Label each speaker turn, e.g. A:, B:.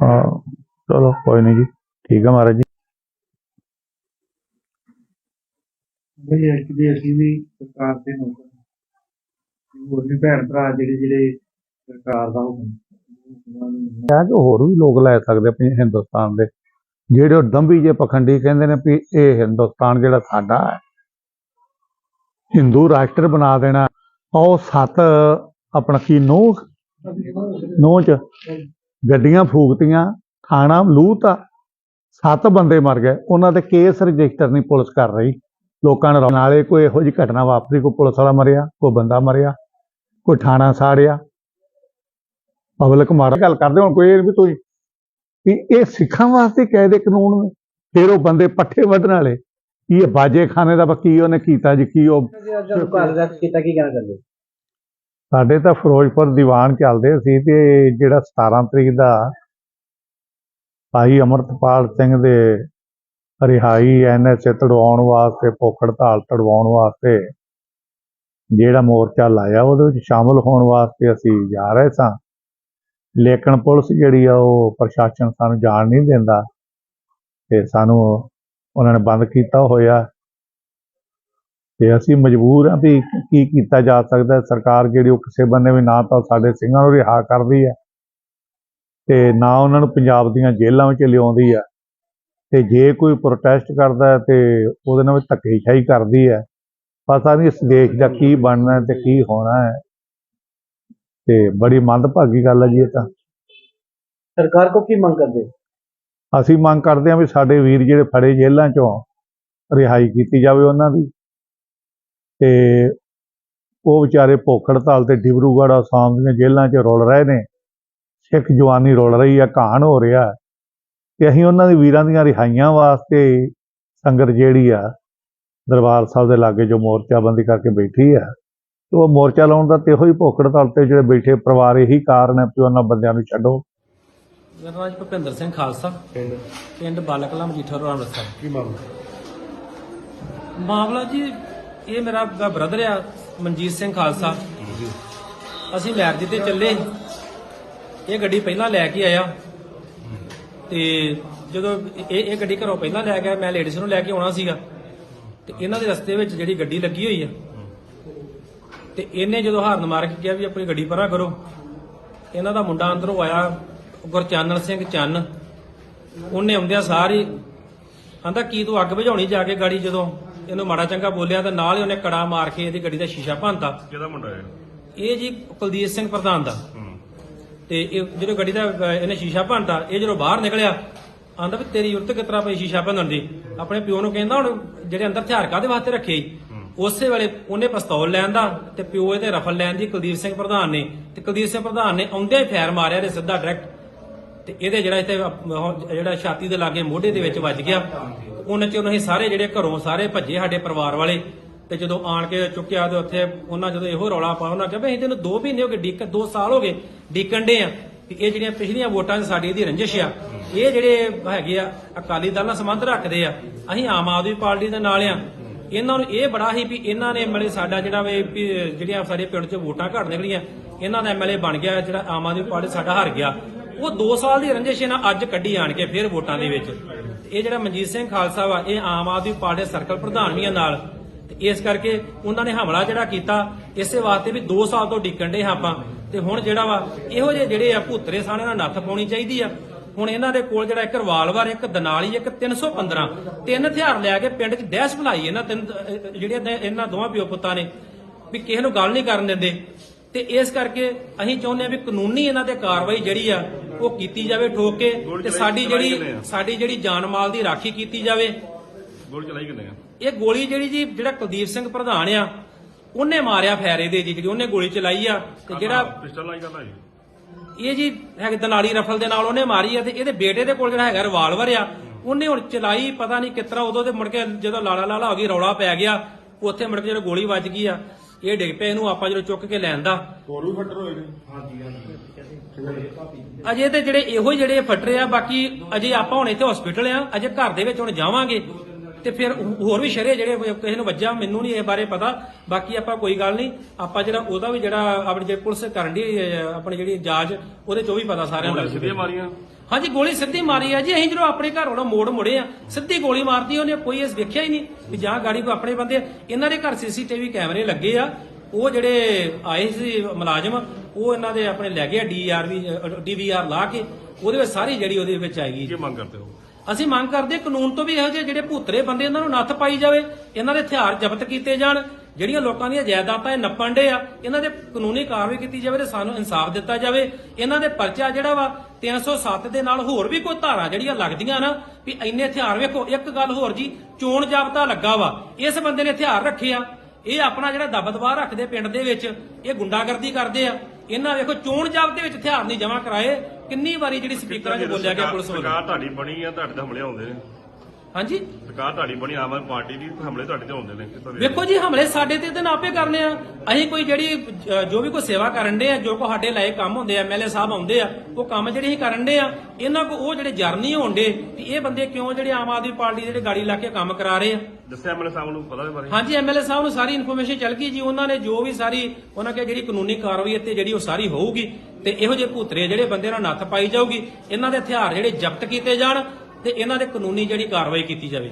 A: ਹਾਂ ਚਲੋ ਕੋਈ ਨਹੀਂ ਜੀ। ਠੀਕ ਹੈ ਮਹਾਰਾਜ ਜੀ।
B: ਬਈ ਐਕਚੁਅਲੀ ਅਸੀਂ ਵੀ ਸਰਕਾਰ ਦੇ ਨੌਕਰ ਹਾਂ। ਹੋਰ ਵੀ ਭੈਣ ਭਰਾ ਜਿਹੜੇ ਜਿਹੜੇ ਸਰਕਾਰ ਦਾ ਹੁਕਮ ਉਹਨਾਂ ਨੂੰ ਮੰਨਣਾ।
A: ਕਿਹਾ ਕਿ ਹੋਰ ਵੀ ਲੋਕ ਲੈ ਸਕਦੇ ਆਪਣੇ ਹਿੰਦੁਸਤਾਨ ਦੇ। ਜਿਹੜੇ ਉਹ ਦੰਭੀ ਜੇ ਪਖੰਡੀ ਕਹਿੰਦੇ ਨੇ ਵੀ ਇਹ ਹਿੰਦੁਸਤਾਨ ਜਿਹੜਾ ਸਾਡਾ ਹੈ ਹਿੰਦੂ ਰਾਸ਼ਟਰ ਬਣਾ ਦੇਣਾ ਉਹ ਸੱਤ ਆਪਣਾ ਕੀ ਨੋਹ ਨੋਹ ਚ? ਗੱਡੀਆਂ ਫੂਕਤੀਆਂ ਥਾਣਾ ਲੂਤਾ ਸੱਤ ਬੰਦੇ ਮਰ ਗਏ। ਉਹਨਾਂ ਦੇ ਕੇਸ ਰਜਿਸਟਰ ਨਹੀਂ ਪੁਲਿਸ ਕਰ ਰਹੀ। ਲੋਕਾਂ ਨੇ ਨਾਲੇ ਕੋਈ ਇਹੋ ਜਿਹੀ ਘਟਨਾ ਵਾਪਰੀ, ਕੋਈ ਪੁਲਿਸ ਵਾਲਾ ਮਰਿਆ, ਕੋਈ ਬੰਦਾ ਮਰਿਆ, ਕੋਈ ਥਾਣਾ ਸਾੜਿਆ। ਪਬਲਿਕ ਮਾਰ ਗੱਲ ਕਰਦੇ, ਹੁਣ ਕੋਈ ਵੀ ਤੁਸੀਂ ਵੀ ਇਹ ਸਿੱਖਾਂ ਵਾਸਤੇ ਕਾਇਦੇ ਕਾਨੂੰਨ ਨੇ। ਫਿਰ ਉਹ ਬੰਦੇ ਪੱਠੇ ਵਧਣ ਵਾਲੇ। ਕੀ ਇਹ ਬਾਜੇ ਖਾਨੇ ਦਾ ਵਾ ਉਹਨੇ ਕੀਤਾ ਜੀ, ਕੀ ਉਹ
C: ਅੱਜ ਘਰ ਦਾ ਕੀਤਾ, ਕੀ ਕਹਿਣਾ ਚਾਹੁੰਦੇ
A: ਸਾਡੇ ਤਾਂ ਫਿਰੋਜ਼ਪੁਰ ਦੀਵਾਨ ਚੱਲਦੇ ਸੀ ਤੇ ਜਿਹੜਾ 17 ਤਰੀਕ ਦਾ ਭਾਈ ਅਮਰਤਪਾਲ ਸਿੰਘ ਦੇ ਰਿਹਾਈ ਐਨਐਸਏ ਤੜਵਾਉਣ ਵਾਸਤੇ, ਭੁੱਖ ਹੜਤਾਲ ਤੜਵਾਉਣ ਵਾਸਤੇ ਜਿਹੜਾ ਮੋਰਚਾ ਲਾਇਆ, ਉਹਦੇ ਵਿੱਚ ਸ਼ਾਮਲ ਹੋਣ ਵਾਸਤੇ ਅਸੀਂ ਜਾ ਰਹੇ ਸਾਂ। ਲੇਕਿਨ ਪੁਲਿਸ ਜਿਹੜੀ ਆ, ਉਹ ਪ੍ਰਸ਼ਾਸਨ ਸਾਨੂੰ ਜਾਣ ਨਹੀਂ ਦਿੰਦਾ ਤੇ ਸਾਨੂੰ ਉਹਨਾਂ ਨੇ ਬੰਦ ਕੀਤਾ ਹੋਇਆ। ਤੇ ਅਸੀਂ ਮਜਬੂਰ ਹਾਂ ਵੀ ਕੀ ਕੀਤਾ ਜਾ ਸਕਦਾ। ਸਰਕਾਰ ਜਿਹੜੀ ਉਹ ਕਿਸੇ ਬੰਨੇ ਵੀ ਨਾ ਤਾਂ ਸਾਡੇ ਸਿੰਘਾਂ ਨੂੰ ਰਿਹਾ ਕਰਦੀ ਹੈ ਤੇ ਨਾ ਉਹਨਾਂ ਨੂੰ ਪੰਜਾਬ ਦੀਆਂ ਜੇਲ੍ਹਾਂ ਵਿੱਚ ਲਿਆਉਂਦੀ ਹੈ। ਤੇ ਜੇ ਕੋਈ ਪ੍ਰੋਟੈਸਟ ਕਰਦਾ ਤੇ ਉਹਦੇ ਨਾਲ ਧੱਕੇਸ਼ਾਹੀ ਕਰਦੀ ਹੈ। ਪਤਾ ਨਹੀਂ ਇਸ ਦੇਸ਼ ਦਾ ਕੀ ਬਣਨਾ ਤੇ ਕੀ ਹੋਣਾ ਹੈ। ਤੇ ਬੜੀ ਮੰਦਭਾਗੀ ਗੱਲ ਹੈ ਜੀ ਇਹ ਤਾਂ।
C: ਸਰਕਾਰ ਕੋ ਕੀ ਮੰਗ ਕਰਦੇ?
A: ਅਸੀਂ ਮੰਗ ਕਰਦੇ ਹਾਂ ਵੀ ਸਾਡੇ ਵੀਰ ਜਿਹੜੇ ਫੜੇ ਜੇਲ੍ਹਾਂ ਚੋਂ ਰਿਹਾਈ ਕੀਤੀ ਜਾਵੇ ਉਹਨਾਂ ਦੀ। ਤੇ ਉਹ ਵਿਚਾਰੇ ਭੁੱਖ ਹੜਤਾਲ ਤੇ ਡਿਬਰੂਗੜ੍ਹ ਆਸਾਮ ਦੀਆਂ ਜੇਲ੍ਹਾਂ 'ਚ ਰੁਲ ਰਹੇ ਨੇ। ਸਿੱਖ ਜਵਾਨੀ ਰੁਲ ਰਹੀ ਆ ਕਹਾਣ ਹੋ ਰਿਹਾ। ਤੇ ਅਸੀਂ ਉਹਨਾਂ ਦੇ ਵੀਰਾਂ ਦੀਆਂ ਰਿਹਾਈਆਂ ਵਾਸਤੇ ਸੰਗਤ ਜਿਹੜੀ ਆ ਦਰਬਾਰ ਸਾਹਿਬ ਦੇ ਲਾਗੇ ਜੋ ਮੋਰਚਾਬੰਦੀ ਕਰਕੇ ਬੈਠੀ ਆ ਤੇ ਉਹ ਮੋਰਚਾ ਲਾਉਣ ਦਾ ਤੇ ਇਹੋ ਹੀ ਭੁੱਖ ਹੜਤਾਲ ਤੇ ਜਿਹੜੇ ਬੈਠੇ ਪਰਿਵਾਰ ਇਹੀ ਕਾਰਨ ਹੈ ਕਿ ਉਹਨਾਂ ਬੰਦਿਆਂ ਨੂੰ ਛੱਡੋ।
D: ਮੇਰਾ ਨਾਮ ਭੁਪਿੰਦਰ ਸਿੰਘ ਖਾਲਸਾ। ਪਿੰਡ। ਪਿੰਡ ਬਾਲਕਲਾ ਮਜੀਠਾ ਰੋਡ ਅੰਮ੍ਰਿਤਸਰ।
B: ਕੀ ਮਾਮਲਾ?
D: ਮਾਮਲਾ ਜੀ ਇਹ ਮੇਰਾ ਬ੍ਰਦਰ ਆ, ਮਨਜੀਤ ਸਿੰਘ ਖਾਲਸਾ। ਅਸੀਂ ਮੈਰਿਜ ਤੇ ਚੱਲੇ। ਇਹ ਗੱਡੀ ਪਹਿਲਾਂ ਲੈ ਕੇ ਆਇਆ। ਤੇ ਜਦੋਂ ਇਹ ਇਹ ਗੱਡੀ ਘਰੋਂ ਪਹਿਲਾਂ ਲੈ ਗਿਆ, ਮੈਂ ਲੇਡੀਜ਼ ਨੂੰ ਲੈ ਕੇ ਆਉਣਾ ਸੀਗਾ। ਤੇ ਇਹਨਾਂ ਦੇ ਰਸਤੇ ਵਿੱਚ ਜਿਹੜੀ ਗੱਡੀ ਲੱਗੀ ਹੋਈ ਆ। ਤੇ ਇਹਨੇ ਜਦੋਂ ਹਾਰਨ ਮਾਰ ਕੇ ਕਿਹਾ ਵੀ ਆਪਣੀ ਗੱਡੀ ਪਰਾਂ ਕਰੋ। ਇਹਨਾਂ ਦਾ ਮੁੰਡਾ ਅੰਦਰੋਂ ਆਇਆ ਗੁਰਚਾਨਣ ਸਿੰਘ ਚੰਨ। ਉਹਨੇ ਆਉਂਦਿਆਂ ਸਾਰੀ ਆਂਦਾ, ਕੀ ਤੂੰ ਅੱਗ ਬੁਝਾਉਣੀ ਜਾ ਕੇ ਗਾੜੀ ਜਦੋਂ? ਇਹਨੂੰ ਮਾੜਾ ਚੰਗਾ ਬੋਲਿਆ ਤਾਂ ਨਾਲ ਹੀ ਉਹਨੇ ਕੜਾ ਮਾਰ ਕੇ ਇਹਦੀ ਗੱਡੀ ਦਾ ਸ਼ੀਸ਼ਾ ਭੰਨਤਾ।
E: ਕਿਹਦਾ ਮੁੰਡਾ ਹੈ
D: ਇਹ ਜੀ ਕੁਲਦੀਪ ਸਿੰਘ ਪ੍ਰਧਾਨ ਦਾ। ਤੇ ਇਹ ਜਦੋਂ ਗੱਡੀ ਦਾ ਅਹ, ਇਹਨੇ ਸ਼ੀਸ਼ਾ ਭੰਨਤਾ ਇਹ ਜਦੋਂ ਬਾਹਰ ਨਿਕਲਿਆ ਆਂਦਾ ਵੀ ਤੇਰੀ ਉਰਤ ਕਿਤਰਾ ਪਈ ਸ਼ੀਸ਼ਾ ਭੰਨਣ ਦੀ? ਆਪਣੇ ਪਿਓ ਨੂੰ ਕਹਿੰਦਾ ਹੁਣ ਜਿਹੜੇ ਅੰਦਰ ਹਥਿਆਰ ਕਾਦੇ ਵਾਸਤੇ ਰੱਖੇ ਸੀ? ਉਸੇ ਵੇਲੇ ਉਹਨੇ ਪਿਸਤੌਲ ਲੈਣ ਦਾ ਤੇ ਪਿਓ ਇਹਦੇ ਰਫਲ ਲੈਣ ਦੀ ਕੁਲਦੀਪ ਸਿੰਘ ਪ੍ਰਧਾਨ ਨੇ। ਤੇ ਕੁਲਦੀਪ ਸਿੰਘ ਪ੍ਰਧਾਨ ਨੇ ਆਉਂਦਿਆਂ ਹੀ ਫਾਇਰ ਮਾਰਿਆ ਤੇ ਸਿੱਧਾ ਡਾਇਰੈਕਟ ਤੇ ਇਹਦੇ ਜਿਹੜਾ ਇੱਥੇ ਉਹ ਜਿਹੜਾ ਛਾਤੀ ਦੇ ਲਾਗੇ ਮੋਢੇ ਦੇ ਵਿੱਚ ਵੱਜ ਗਿਆ, ਉਹਨਾਂ ਚ ਉਹਨਾਂ ਹੀ ਸਾਰੇ ਜਿਹੜੇ ਘਰੋਂ ਸਾਰੇ ਭੱਜੇ ਸਾਡੇ ਪਰਿਵਾਰ ਵਾਲੇ, ਤੇ ਜਦੋਂ ਆਣ ਕੇ ਚੁੱਕਿਆ ਤੇ ਉੱਥੇ ਉਹਨਾਂ ਜਦੋਂ ਇਹੋ ਰੌਲਾ ਪਾ ਉਹਨਾਂ ਕਿਹਾ ਵੀ ਅਸੀਂ ਤੈਨੂੰ 2 ਮਹੀਨੇ ਹੋ ਗਏ ਡੀਕ 2 ਸਾਲ ਹੋ ਗਏ ਡੀਕਣ ਦੇ ਆ, ਵੀ ਇਹ ਜਿਹੜੀਆਂ ਪਿਛਲੀਆਂ ਵੋਟਾਂ 'ਚ ਸਾਡੀ ਇਹਦੀ ਰੰਜਿਸ਼ ਆ, ਇਹ ਜਿਹੜੇ ਹੈਗੇ ਆ ਅਕਾਲੀ ਦਲ ਨਾਲ ਸੰਬੰਧ ਰੱਖਦੇ ਆ, ਅਸੀਂ ਆਮ ਆਦਮੀ ਪਾਰਟੀ ਦੇ ਨਾਲ ਆ, ਇਹਨਾਂ ਨੂੰ ਇਹ ਬੜਾ ਹੀ ਵੀ ਇਹਨਾਂ ਨੇ ਮਲੇ ਸਾਡਾ ਜਿਹੜਾ ਵੇ, ਵੀ ਜਿਹੜੀਆਂ ਸਾਡੇ ਪਿੰਡ 'ਚ ਵੋਟਾਂ ਘੱਟ ਨਿਕਲੀਆਂ, ਇਹਨਾਂ ਦਾ ਐਮਐਲਏ ਬਣ ਗਿਆ, ਜਿਹੜਾ ਆਮ ਆਦਮੀ ਪਾਰਟੀ ਸਾਡਾ ਹਾਰ ਗਿਆ। ਉਹ 2 ਸਾਲ ਦੀ ਰੰਜਿਸ਼ ਇਹਨਾਂ ਅੱਜ ਕੱਢੀ ਆਣ ਕੇ ਫਿਰ ਵੋਟਾਂ ਦੇ ਵਿੱਚ। ਇਹ ਜਿਹੜਾ ਮਨਜੀਤ ਸਿੰਘ ਖਾਲਸਾ ਵਾ ਇਹ ਆਮ ਆਦਮੀ ਪਾਰਟੀ ਸਰਕਲ ਪ੍ਰਧਾਨ ਵੀ ਨਾਲ। ਤੇ ਇਸ ਕਰਕੇ ਉਹਨਾਂ ਨੇ ਹਮਲਾ ਜਿਹੜਾ ਕੀਤਾ ਇਸੇ ਵਾਸਤੇ ਵੀ 2 ਸਾਲ ਤੋਂ ਡਿੱਕਣ ਦੇ ਆਪਾਂ। ਤੇ ਹੁਣ ਜਿਹੜਾ ਵਾ ਇਹੋ ਜਿਹੇ ਜਿਹੜੇ ਆ ਭੂਤਰੇ ਸਾਣੇ ਨਾਲ ਨੱਥ ਪਾਉਣੀ ਚਾਹੀਦੀ ਆ। ਹੁਣ ਇਹਨਾਂ ਦੇ ਕੋਲ ਜਿਹੜਾ ਇੱਕ ਰਿਵਾਲਵਰ ਇੱਕ ਦਨਾਲੀ ਇੱਕ 315 ਤਿੰਨ ਹਥਿਆਰ ਲਿਆ ਕੇ ਪਿੰਡ 'ਚ ਦਹਿਸ਼ ਭਲਾਈ ਇਹਨਾਂ ਤਿੰਨ ਅਹ, ਜਿਹੜੀਆਂ ਇਹਨਾਂ ਦੋਵਾਂ ਪਿਓ ਪੁੱਤਾਂ ਨੇ। ਵੀ ਕਿਸੇ ਨੂੰ ਗੱਲ ਨਹੀਂ ਕਰਨ ਦਿੰਦੇ। ਤੇ ਇਸ ਕਰਕੇ ਅਸੀਂ ਚਾਹੁੰਦੇ ਆ ਵੀ ਕਾਨੂੰਨੀ ਇਹਨਾਂ ਤੇ ਕਾਰਵਾਈ ਜਿਹੜੀ ਆ ਉਹ ਕੀਤੀ ਜਾਵੇ ਠੋਕ ਕੇ ਤੇ ਸਾਡੀ ਜਿਹੜੀ ਸਾਡੀ ਜਿਹੜੀ ਜਾਨ ਮਾਲ ਦੀ ਰਾਖੀ ਕੀਤੀ ਜਾਵੇ।
E: ਗੋਲੀ ਚਲਾਈ ਕਿੰਨੇ ਆ?
D: ਇਹ ਗੋਲੀ ਜਿਹੜੀ ਜੀ ਜਿਹੜਾ ਕੁਲਦੀਪ ਸਿੰਘ ਪ੍ਰਧਾਨ ਆ ਉਹਨੇ ਮਾਰਿਆ ਫੈਰੇ ਦੇ ਜੀ ਜਿਹੜੀ ਉਹਨੇ ਗੋਲੀ ਚਲਾਈ ਆ ਤੇ ਜਿਹੜਾ
E: ਪਿਸਟਲ ਲਾਈ ਕਰਦਾ ਜੀ
D: ਇਹ ਜੀ ਹੈਗੇ ਦਨਾਲੀ ਰਫਲ ਦੇ ਨਾਲ ਉਹਨੇ ਮਾਰੀ ਆ ਤੇ ਇਹਦੇ ਬੇਟੇ ਦੇ ਕੋਲ ਜਿਹੜਾ ਹੈਗਾ ਰਿਵਾਲਵਰ ਆ ਉਹਨੇ ਹੁਣ ਚਲਾਈ ਪਤਾ ਨਹੀਂ ਕਿਤਰਾ ਉਦੋਂ ਤੇ ਮੁੜ ਕੇ ਜਦੋਂ ਲਾਲਾ ਲਾਲਾ ਹੋ ਗਈ ਰੌਲਾ ਪੈ ਗਿਆ ਉੱਥੇ ਮੁੜ ਕੇ ਜਦੋਂ ਗੋਲੀ ਵੱਜ ਗਈ ਆ। ਇਹ ਡਿੱਗ ਪਿਆ ਇਹਨੂੰ ਆਪਾਂ ਜਦੋਂ ਚੁੱਕ ਕੇ ਲੈਂਦਾ
B: ਹੋਰ ਵੀ ਫੱਟਰ ਹੋਏ ਨੇ।
D: ਅਜੇ ਤੇ ਜਿਹੜੇ ਇਹੋ ਹੀ ਜਿਹੜੇ ਫਟਰੇ ਆ ਬਾਕੀ ਅਜੇ ਆਪਾਂ ਹੁਣ ਇੱਥੇ ਹਸਪੀਟਲ ਆ ਅਜੇ ਘਰ ਦੇ ਵਿੱਚ ਹੁਣ ਜਾਵਾਂਗੇ। ਤੇ ਫਿਰ ਹੋਰ ਵੀ ਸ਼ਰੇ ਜਿਹੜੇ ਕਿਸੇ ਨੂੰ ਵੱਜਾ ਮੈਨੂੰ ਨਹੀਂ ਇਹ ਬਾਰੇ ਪਤਾ। ਬਾਕੀ ਆਪਾਂ ਕੋਈ ਗੱਲ ਨਹੀਂ ਆਪਾਂ ਜਿਹੜਾ ਉਹਦਾ ਵੀ ਜਿਹੜਾ ਆਪਣੀ ਜਿਹੜੀ ਪੁਲਿਸ ਕਰਨ ਦੀ ਆਪਣੀ ਜਿਹੜੀ ਜਾਂਚ ਉਹਦੇ ਚ ਵੀ ਪਤਾ ਸਾਰਿਆਂ ਨੂੰ ਲੱਗ
E: ਸਿੱਧੀਆਂ ਮਾਰੀਆਂ।
D: ਹਾਂਜੀ ਗੋਲੀ ਸਿੱਧੀ ਮਾਰੀ ਆ ਜੀ। ਅਸੀਂ ਜਦੋਂ ਆਪਣੇ ਘਰ ਵਾਲਾ ਮੋੜ ਮੁੜੇ ਆ ਸਿੱਧੀ ਗੋਲੀ ਮਾਰਦੀ ਉਹਨੇ ਕੋਈ ਇਸ ਵੇਖਿਆ ਹੀ ਨਹੀਂ ਵੀ ਜਾਂ ਗਾੜੀ ਕੋ ਆਪਣੇ ਬੰਦੇ। ਇਹਨਾਂ ਦੇ ਘਰ ਸੀਸੀਟੀਵੀ ਕੈਮਰੇ ਲੱਗੇ ਆ। ਉਹ ਜਿਹੜੇ ਆਏ ਸੀ ਮੁਲਾਜ਼ਮ ਉਹ ਇਹਨਾਂ ਦੇ ਆਪਣੇ ਲੈ ਗਏ ਡੀਆਰਵੀ ਡੀਵੀਆਰ ਲਾ ਕੇ। ਉਹਦੇ ਵਿੱਚ ਸਾਰੀ ਜਿਹੜੀ ਉਹਦੇ ਵਿੱਚ ਆਏਗੀ
E: ਕੀ ਮੰਗ ਕਰਦੇ ਹੋ?
D: ਅਸੀਂ ਮੰਗ ਕਰਦੇ ਕਾਨੂੰਨ ਤੋਂ ਵੀ ਇਹੋ ਜਿਹੇ ਜਿਹੜੇ ਭੂਤਰੇ ਬੰਦੇ ਇਹਨਾਂ ਨੂੰ ਨੱਥ ਪਾਈ ਜਾਵੇ। ਇਹਨਾਂ ਦੇ ਹਥਿਆਰ ਜ਼ਬਤ ਕੀਤੇ ਜਾਣ। ਜਿਹੜੀਆਂ ਲੋਕਾਂ ਦੀਆਂ ਜਾਇਦਾਦਾਂ ਇਹ ਨੱਪਣ ਡੇ ਆ ਇਹਨਾਂ ਦੇ ਕਾਨੂੰਨੀ ਕਾਰਵਾਈ ਕੀਤੀ ਜਾਵੇ ਤੇ ਸਾਨੂੰ ਇਨਸਾਫ ਦਿੱਤਾ ਜਾਵੇ। ਇਹਨਾਂ ਦੇ ਪਰਚਾ ਜਿਹੜਾ ਵਾ 307 ਦੇ ਨਾਲ ਹੋਰ ਵੀ ਕੋਈ ਧਾਰਾ ਜਿਹੜੀਆਂ ਲੱਗਦੀਆਂ ਨਾ ਵੀ ਇੰਨੇ ਹਥਿਆਰ ਵੇਖੋ ਇੱਕ ਗੱਲ ਹੋਰ ਜੀ ਚੋਣ ਜਾਬਤਾ ਲੱਗਾ ਵਾ। ਇਸ ਬੰਦੇ ਨੇ ਹਥਿਆਰ ਰੱਖੇ ਆ। ਇਹ ਆਪਣਾ ਜਿਹੜਾ ਦਬਦਬਾ ਰੱਖਦੇ ਪਿੰਡ ਦੇ ਵਿੱਚ ਇਹ ਗੁੰਡਾਗਰਦੀ ਕਰਦੇ ਆ। ਇਹਨਾਂ ਵੇਖੋ ਚੋਣ ਜਾਬਤੇ ਵਿੱਚ ਹਥਿਆਰ ਨਹੀਂ ਜਮ੍ਹਾਂ ਕਰਾਏ। ਕਿੰਨੀ ਵਾਰੀ ਜਿਹੜੀ ਸਪੀਕਰਾਂ 'ਚ ਬੋਲਿਆ ਗਿਆ ਪੁਲਿਸ ਵੱਲੋਂ?
E: ਸਰਕਾਰ ਤੁਹਾਡੀ ਬਣੀ ਆ ਤੁਹਾਡੇ ਤੇ ਹਮਲੇ ਆਉਂਦੇ ਨੇ।
D: ਹਾਂਜੀ?
E: ਸਰਕਾਰ ਤੁਹਾਡੀ ਬਣੀ ਆਮ ਆਦਮੀ ਪਾਰਟੀ ਦੀ ਹਮਲੇ ਤੁਹਾਡੇ ਤੇ ਆਉਂਦੇ ਨੇ। ਕਿਸ ਤਰ੍ਹਾਂ?
D: ਵੇਖੋ ਜੀ ਹਮਲੇ ਸਾਡੇ ਤੇ ਤਾਂ ਆਪੇ ਕਰਨੇ ਆ। ਅਸੀਂ ਕੋਈ ਜਿਹੜੀ ਅ, ਜੋ ਵੀ ਕੋਈ ਸੇਵਾ ਕਰਨ ਦੇ ਆ ਜੋ ਕੋ ਸਾਡੇ ਲਾਇਕ ਕੰਮ ਹੁੰਦੇ ਆ ਐਮਐਲਏ ਸਾਹਿਬ ਆਉਂਦੇ ਆ ਉਹ ਕੰਮ ਜਿਹੜੇ ਅਸੀਂ ਕਰਨ ਦੇ ਆ ਇਹਨਾਂ ਕੋ ਉਹ ਜਿਹੜੇ ਜਰਨੀ ਹੋਣਦੇ ਵੀ ਇਹ ਬੰਦੇ ਕਿਉਂ ਜਿਹੜੇ ਆਮ ਆਦਮੀ ਪਾਰਟੀ ਦੇ ਜਿਹੜੇ ਗਾੜੀ ਲਾ ਕੇ ਕੰਮ ਕਰਾ ਰਹੇ ਆ?
E: ਦੱਸਿਆ ਐਮਐਲਏ ਸਾਹਿਬ ਨੂੰ ਪਤਾ ਦੇ ਬਾਰੇ?
D: ਹਾਂਜੀ ਐਮਐਲਏ ਸਾਹਿਬ ਨੂੰ ਸਾਰੀ ਇਨਫੋਰਮੇਸ਼ਨ ਚੱਲ ਗਈ ਜੀ ਉਹਨਾਂ ਨੇ ਜੋ ਵੀ ਸਾਰੀ ਉਹਨਾਂ ਕੇ ਜਿਹੜੀ ਕਾਨੂੰਨੀ ਕਾਰਵਾਈ ਇੱਥੇ ਜਿਹੜੀ ਉਹ ਸਾਰੀ ਹੋਊਗੀ ਤੇ ਇਹੋ ਜਿਹੇ ਭੂਤਰੇ ਜਿਹੜੇ ਬੰਦੇ ਨਾਲ ਨੱਥ ਪਾਈ ਜਾਊਗੀ ਇਹਨਾਂ ਦੇ ਹਥਿਆਰ ਜਿਹੜੇ ਜ਼ਬਤ ਕੀਤੇ ਜਾਣ ਤੇ ਇਹਨਾਂ ਦੇ ਕਾਨੂੰਨੀ ਜਿਹੜੀ ਕਾਰਵਾਈ ਕੀਤੀ ਜਾਵੇ